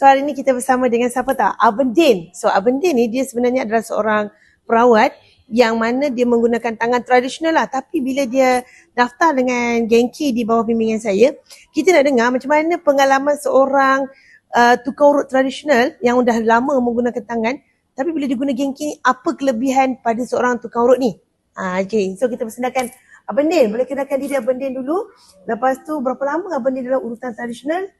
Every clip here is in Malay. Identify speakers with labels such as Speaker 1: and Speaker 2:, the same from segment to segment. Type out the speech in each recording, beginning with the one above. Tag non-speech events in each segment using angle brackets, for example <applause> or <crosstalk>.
Speaker 1: So hari ni kita bersama dengan siapa tak? Abang Din. So Abang Din ni dia sebenarnya adalah seorang perawat yang mana dia menggunakan tangan tradisional lah. Tapi bila dia daftar dengan Genki di bawah bimbingan saya, kita nak dengar macam mana pengalaman seorang uh, tukang urut tradisional yang dah lama menggunakan tangan. Tapi bila dia guna Genki ni, apa kelebihan pada seorang tukang urut ni? Ah, okay, so kita persilakan Abang Din. Boleh kenalkan diri Abang Din dulu. Lepas tu berapa lama Abang Din dalam urutan tradisional?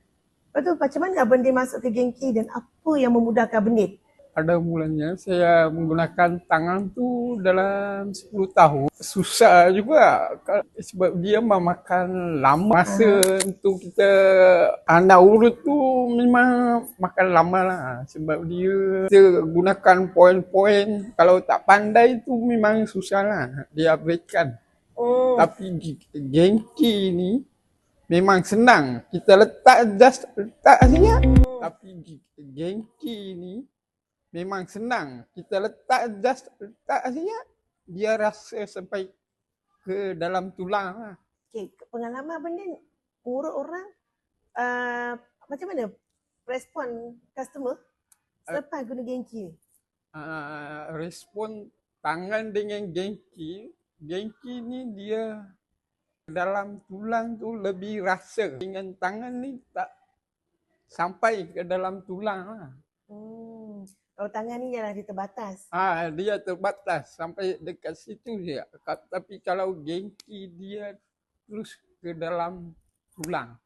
Speaker 1: Lepas tu macam mana Abang Din masuk ke Genki dan apa yang memudahkan Abang Din?
Speaker 2: pada mulanya saya menggunakan tangan tu dalam 10 tahun. Susah juga sebab dia memakan lama. Masa untuk kita anak urut tu memang makan lama lah. Sebab dia, dia gunakan poin-poin. Kalau tak pandai tu memang susah lah. Dia berikan.
Speaker 1: Hmm.
Speaker 2: Tapi Genki ni memang senang. Kita letak just letak saja. Tapi Genki ni memang senang. Kita letak just letak saja. Dia rasa sampai ke dalam tulang lah.
Speaker 1: Okay, pengalaman Din urut orang uh, macam mana respon customer selepas guna Genki ni?
Speaker 2: Uh, respon tangan dengan Genki. Genki ni dia dalam tulang tu lebih rasa. Dengan tangan ni tak sampai ke dalam tulang lah.
Speaker 1: Hmm. Kalau tangan ni ialah dia terbatas.
Speaker 2: Ah, dia terbatas sampai dekat situ. Ka- Tapi kalau Genki dia terus ke dalam tulang.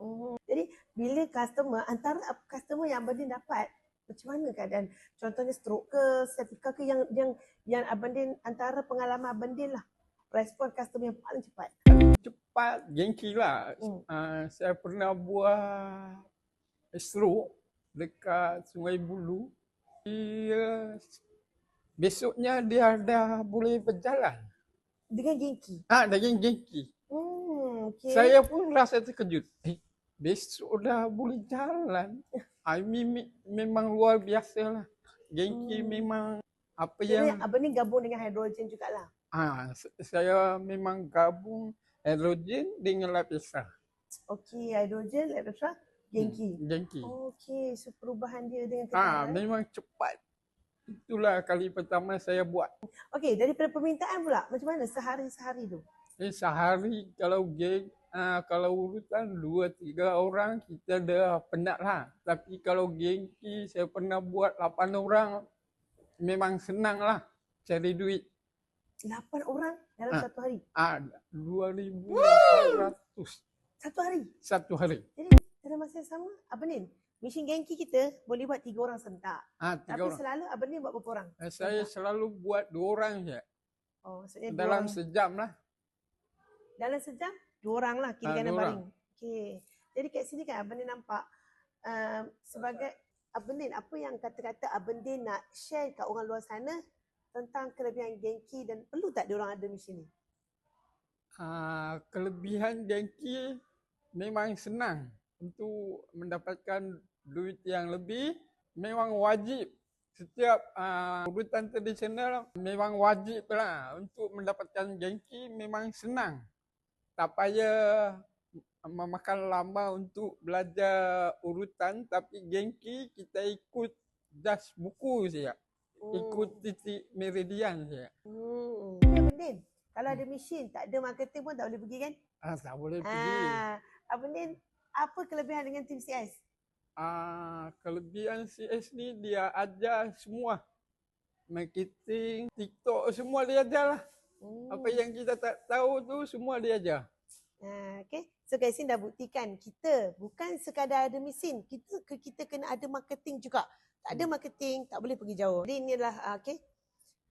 Speaker 1: Hmm. Jadi bila customer antara customer yang Abang Din dapat macam mana keadaan? Contohnya stroke ke, sciatica ke yang yang yang Abang Din antara pengalaman Abang Din lah respon customer yang paling cepat.
Speaker 2: Cepat Genki lah.
Speaker 1: Hmm.
Speaker 2: Ah, saya pernah buat stroke dekat Sungai Bulu. Dia besoknya dia dah boleh berjalan.
Speaker 1: Dengan Genki.
Speaker 2: Ah, dengan Genki.
Speaker 1: Hmm, okay.
Speaker 2: Saya pun rasa terkejut. Eh, besok dah boleh jalan. <laughs> I mean, memang luar biasa lah. Genki
Speaker 1: Hmm.
Speaker 2: memang apa
Speaker 1: Jadi
Speaker 2: yang
Speaker 1: Abang Din gabung dengan hidrogen jugalah.
Speaker 2: Ah, s- saya memang gabung hidrogen dengan lapisan.
Speaker 1: Okey, hidrogen, etc. Genki.
Speaker 2: Hmm, Genki.
Speaker 1: Okey, so perubahan dia dengan
Speaker 2: Ah,
Speaker 1: kendaraan.
Speaker 2: memang cepat. Itulah kali pertama saya buat.
Speaker 1: Okey, daripada permintaan pula, macam mana sehari-sehari tu?
Speaker 2: Eh, sehari kalau geng ah, kalau urutan dua tiga orang kita dah penat lah. Tapi kalau gengki saya pernah buat lapan orang memang senang lah cari duit.
Speaker 1: 8 orang dalam
Speaker 2: Ah.
Speaker 1: satu hari.
Speaker 2: Ah, dua ribu lapan ratus
Speaker 1: Satu hari.
Speaker 2: satu hari.
Speaker 1: Jadi dalam masa yang sama, Din, mesin Genki kita boleh buat tiga orang sentak.
Speaker 2: Ah, tiga
Speaker 1: Tapi
Speaker 2: orang.
Speaker 1: selalu Din buat berapa orang?
Speaker 2: Eh, saya selalu buat dua orang je.
Speaker 1: Oh, maksudnya dua
Speaker 2: Dalam
Speaker 1: orang.
Speaker 2: sejam lah.
Speaker 1: dalam sejam, dua orang lah kiri
Speaker 2: Ah,
Speaker 1: kanan
Speaker 2: dua
Speaker 1: baring. Okey. Jadi kat sini kan Abang nampak uh, sebagai Abang apa yang kata-kata Abang nak share kat orang luar sana tentang kelebihan Genki dan perlu tak diorang ada mesin ni?
Speaker 2: Ah, kelebihan Genki memang senang untuk mendapatkan duit yang lebih. Memang wajib. Setiap ah, urutan tradisional memang wajib lah untuk mendapatkan Genki memang senang. Tak payah memakan lama untuk belajar urutan. Tapi Genki kita ikut just buku saja ikut titik meridian saja
Speaker 1: Hmm. Abang Din, kalau ada mesin, tak ada marketing pun tak boleh pergi kan?
Speaker 2: ah, tak boleh pergi
Speaker 1: Ah, Abang Din, apa kelebihan dengan tim CS?
Speaker 2: Ah, kelebihan CS ni dia ajar semua. Marketing, TikTok semua dia ajar lah.
Speaker 1: Hmm.
Speaker 2: Apa yang kita tak tahu tu semua dia ajar.
Speaker 1: Ah, okay. So kat sini dah buktikan kita bukan sekadar ada mesin, kita kita kena ada marketing juga. Tak ada marketing, tak boleh pergi jauh. Jadi inilah ah, okay.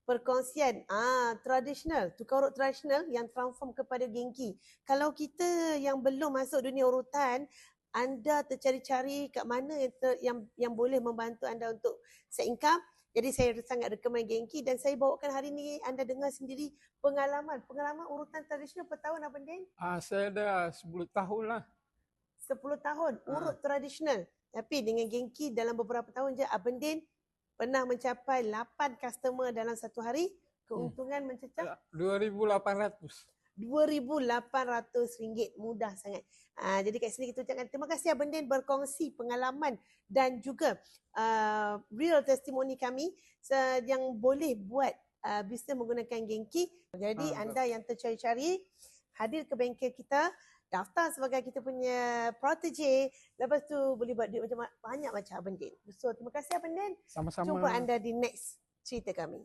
Speaker 1: Perkongsian ah tradisional, tukar urut tradisional yang transform kepada Genki. Kalau kita yang belum masuk dunia urutan, anda tercari-cari kat mana yang, ter, yang yang boleh membantu anda untuk set income. Jadi saya sangat recommend Genki dan saya bawakan hari ni anda dengar sendiri pengalaman pengalaman urutan tradisional per tahun Abang Din.
Speaker 2: Ah, saya dah 10 tahun lah.
Speaker 1: 10 tahun urut tradisional. Tapi dengan Genki dalam beberapa tahun je Abang Din pernah mencapai 8 customer dalam satu hari. Keuntungan mencecah
Speaker 2: 2800.
Speaker 1: RM2,800 mudah sangat. Uh, jadi kat sini kita ucapkan terima kasih Abang Din berkongsi pengalaman dan juga uh, real testimoni kami uh, yang boleh buat uh, bisnes menggunakan Genki. Jadi
Speaker 2: Ah,
Speaker 1: anda yang tercari-cari hadir ke bengkel kita daftar sebagai kita punya protege lepas tu boleh buat duit macam banyak macam Abang Din. So terima kasih Abang Din.
Speaker 2: Sama-sama.
Speaker 1: Jumpa anda di next cerita kami.